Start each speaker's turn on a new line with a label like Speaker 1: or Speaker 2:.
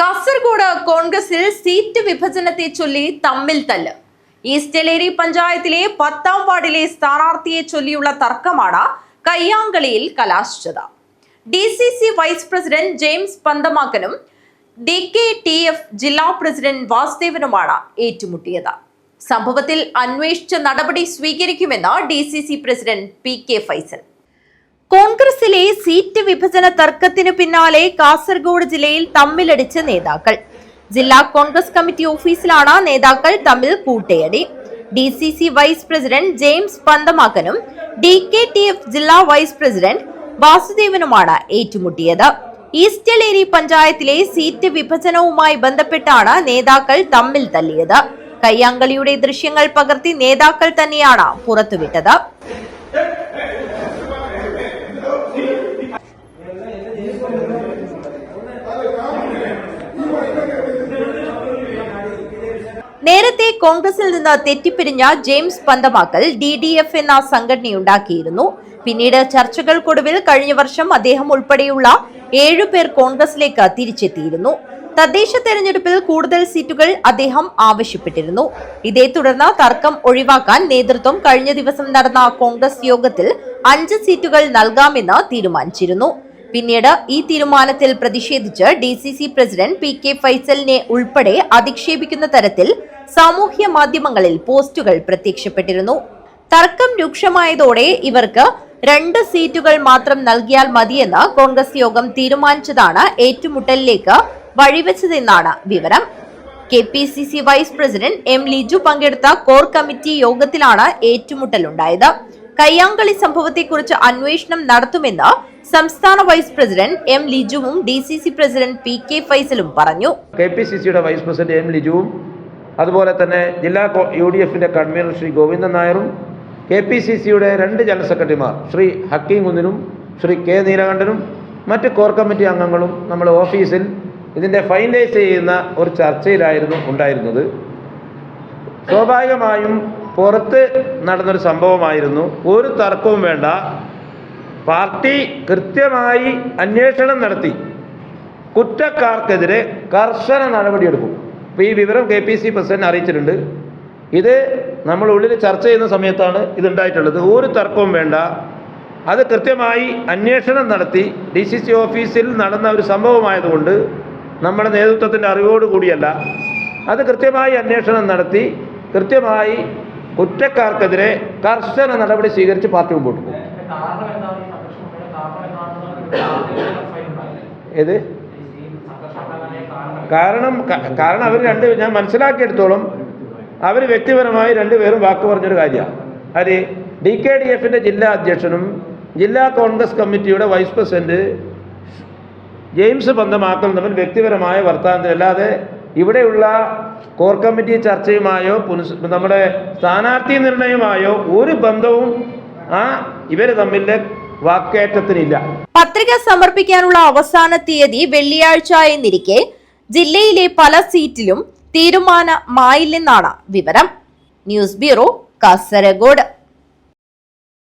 Speaker 1: കാസർഗോഡ് കോൺഗ്രസിൽ സീറ്റ് വിഭജനത്തെ ചൊല്ലി തമ്മിൽ തല്ല്. ഈസ്റ്റലേരി പഞ്ചായത്തിലെ പത്താം വാർഡിലെ സ്ഥാനാർത്ഥിയെ ചൊല്ലിയുള്ള തർക്കമാണ് കയ്യാങ്കളിയിൽ കലാശിച്ചത്. D C C vice president James പന്തമാക്കനും D K T F ജില്ലാ പ്രസിഡന്റ് വാസുദേവനുമാണ് ഏറ്റുമുട്ടിയത്. സംഭവത്തിൽ അന്വേഷിച്ച നടപടി സ്വീകരിക്കുമെന്ന് D C C president P K Faisal. കോൺഗ്രസിലെ സീറ്റ് വിഭജന തർക്കത്തിനു പിന്നാലെ കാസർഗോഡ് ജില്ലയിൽ തമ്മിലടിച്ച നേതാക്കൾ. ജില്ലാ കോൺഗ്രസ് കമ്മിറ്റി ഓഫീസിലാണ് നേതാക്കൾ തമ്മിൽ കൂട്ടയടി. D C C vice president James പന്തമാക്കനും D K T F ജില്ലാ വൈസ് പ്രസിഡന്റ് വാസുദേവനുമാണ് ഏറ്റുമുട്ടിയത്. ഈസ്റ്റലേരി പഞ്ചായത്തിലെ സീറ്റ് വിഭജനവുമായി ബന്ധപ്പെട്ടാണ് നേതാക്കൾ തമ്മിൽ തല്ലിയത് കയ്യാങ്കളിയുടെ ദൃശ്യങ്ങൾ പകർത്തി നേതാക്കൾ തന്നെയാണ് പുറത്തുവിട്ടത്. നേരത്തെ കോൺഗ്രസിൽ നിന്ന് തെറ്റിപ്പിരിഞ്ഞ James Panthamakkal D D F എന്ന സംഘടനയുണ്ടാക്കിയിരുന്നു. പിന്നീട് ചർച്ചകൾക്കൊടുവിൽ കഴിഞ്ഞ വർഷം അദ്ദേഹം ഉൾപ്പെടെയുള്ള ഏഴുപേർ കോൺഗ്രസിലേക്ക് തിരിച്ചെത്തിയിരുന്നു. തദ്ദേശ തെരഞ്ഞെടുപ്പിൽ കൂടുതൽ സീറ്റുകൾ അദ്ദേഹം ആവശ്യപ്പെട്ടിരുന്നു. ഇതേ തുടർന്ന് തർക്കം ഒഴിവാക്കാൻ നേതൃത്വം കഴിഞ്ഞ ദിവസം നടന്ന കോൺഗ്രസ് യോഗത്തിൽ അഞ്ച് സീറ്റുകൾ നൽകാമെന്ന് തീരുമാനിച്ചിരുന്നു. പിന്നീട് ഈ തീരുമാനത്തിൽ പ്രതിഷേധിച്ച് D C C president P K ഫൈസലിനെ ഉൾപ്പെടെ അധിക്ഷേപിക്കുന്ന തരത്തിൽ സാമൂഹ്യ മാധ്യമങ്ങളിൽ പോസ്റ്റുകൾ പ്രത്യക്ഷപ്പെട്ടിരുന്നു. തർക്കം രൂക്ഷമായതോടെ ഇവർക്ക് രണ്ട് സീറ്റുകൾ മാത്രം നൽകിയാൽ മതിയെന്ന് കോൺഗ്രസ് യോഗം തീരുമാനിച്ചതാണ് ഏറ്റുമുട്ടലിലേക്ക് വഴിവെച്ചതെന്നാണ് വിവരം. K P C C vice president M Liju പങ്കെടുത്ത കോർ കമ്മിറ്റി യോഗത്തിലാണ് ഏറ്റുമുട്ടലുണ്ടായത്. കയ്യാങ്കളി സംഭവത്തെക്കുറിച്ച് അന്വേഷണം നടത്തുമെന്ന് സംസ്ഥാന vice president M ലിജുവും D C C president P K ഫൈസലും പറഞ്ഞു.
Speaker 2: കെ പി സി സിയുടെ വൈസ് പ്രസിഡന്റ് എം ലിജുവും അതുപോലെ തന്നെ ജില്ലാ യു ഡി എഫിന്റെ കൺവീനർ ശ്രീ ഗോവിന്ദൻ നായരും കെ പി സി സിയുടെ രണ്ട് ജനറൽ സെക്രട്ടറിമാർ ശ്രീ ഹക്കീം കുന്നിനും ശ്രീ കെ നീലകണ്ഠനും മറ്റ് കോർ കമ്മിറ്റി അംഗങ്ങളും നമ്മൾ ഓഫീസിൽ ഇതിന്റെ ഫൈനലൈസ് ചെയ്യുന്ന ഒരു ചർച്ചയിലായിരുന്നു ഉണ്ടായിരുന്നത്. സ്വാഭാവികമായും പുറത്ത് നടന്നൊരു സംഭവമായിരുന്നു. ഒരു തർക്കവും വേണ്ട. പാർട്ടി കൃത്യമായി അന്വേഷണം നടത്തി. കുറ്റക്കാർക്കെതിരെ കർശന നടപടിയെടുക്കും. അപ്പോൾ ഈ വിവരം കെ പി സി പ്രസിഡന്റ് അറിയിച്ചിട്ടുണ്ട്. ഇത് നമ്മൾ ഉള്ളിൽ ചർച്ച ചെയ്യുന്ന സമയത്താണ് ഇതുണ്ടായിട്ടുള്ളത്. ഒരു തർക്കവും വേണ്ട. അത് കൃത്യമായി അന്വേഷണം നടത്തി. ഡി സി സി ഓഫീസിൽ നടന്ന ഒരു സംഭവമായതുകൊണ്ട് നമ്മുടെ നേതൃത്വത്തിന്റെ അറിവോടുകൂടിയല്ല അത് കൃത്യമായി അന്വേഷണം നടത്തി. കൃത്യമായി കുറ്റക്കാർക്കെതിരെ കർശന നടപടി സ്വീകരിച്ച് പാർട്ടി മുമ്പോട്ട് പോകും. ഏത്?
Speaker 3: കാരണം
Speaker 2: കാരണം അവർ രണ്ട് ഞാൻ മനസ്സിലാക്കിയെടുത്തോളം അവർ വ്യക്തിപരമായി രണ്ടുപേരും വാക്ക് പറഞ്ഞൊരു കാര്യമാണ് അത് ഡി കെ ഡി എഫിന്റെ ജില്ലാ അധ്യക്ഷനും ജില്ലാ കോൺഗ്രസ് കമ്മിറ്റിയുടെ വൈസ് പ്രസിഡന്റ് ജെയിംസ് ബന്ധമാക്കൽ തമ്മിൽ വ്യക്തിപരമായ വർത്തമാനത്തിൽ അല്ലാതെ ഇവിടെയുള്ള കോർ കമ്മിറ്റി ചർച്ചയുമായോ പുനസ് നമ്മുടെ സ്ഥാനാർത്ഥി നിർണയമായോ ഒരു ബന്ധവും ആ ഇവർ തമ്മിലെ വാക്കേറ്റത്തിനില്ല.
Speaker 1: പത്രിക സമർപ്പിക്കാനുള്ള അവസാന തീയതി വെള്ളിയാഴ്ച എന്നിരിക്കെ ജില്ലയിലെ പല സീറ്റിലും തീരുമാനമായില്ലെന്നാണ് വിവരം. News bureau Kasaragod.